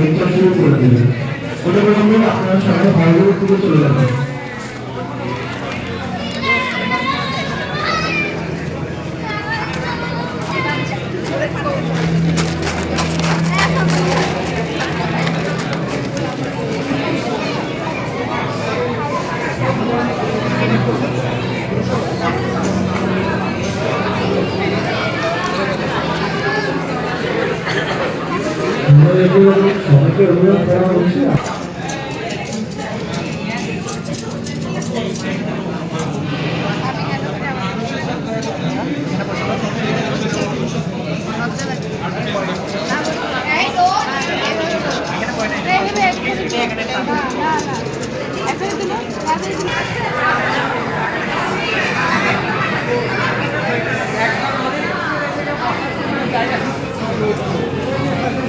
Lecture শুরু করে দেবে ওটা করে আপনারা সবাই হলগুলোর দিকে চলে যাবেন Thank you. জন্য আমি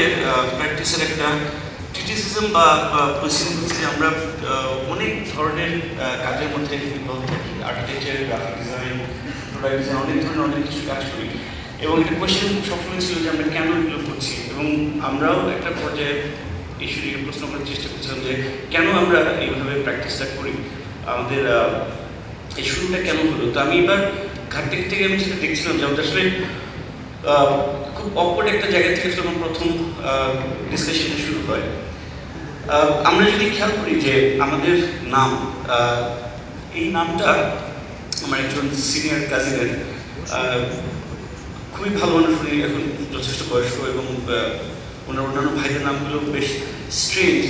আমাদের প্র্যাকটিসের একটা ক্রিটিসিজম বা প্রসিডিং হচ্ছে আমরা অনেক ধরনের কাজের মধ্যে ইনভলভ থাকি। Architecture graphic design product design অনেক ধরনের, অনেক কিছু কাজ করি। এবং একটা কোয়েশ্চেন সবসময় ছিল যে আমরা কেন এগুলো করছি? এবং আমরাও একটা পর্যায়ে ইস্যু নিয়ে প্রশ্ন করার চেষ্টা করছিলাম যে কেন আমরা এইভাবে প্র্যাকটিসটা করি? আমাদের এই শুরুটা কেন হলো? তো আমি এবার ঘাটতে থেকে আমি সেটা দেখছিলাম যে আমাদের আসলে খুব অকওয়ার্ড একটা জায়গা থেকে যখন প্রথম ডিসকাশনটা শুরু হয় আমরা যদি খেয়াল করি যে আমাদের নাম এই নামটা আমার একজন সিনিয়র কাজিনের খুবই ভালো মানুষ, উনি এখন যথেষ্ট বয়স্ক এবং ওনার অন্যান্য ভাইদের নামগুলো বেশ স্ট্রেঞ্জ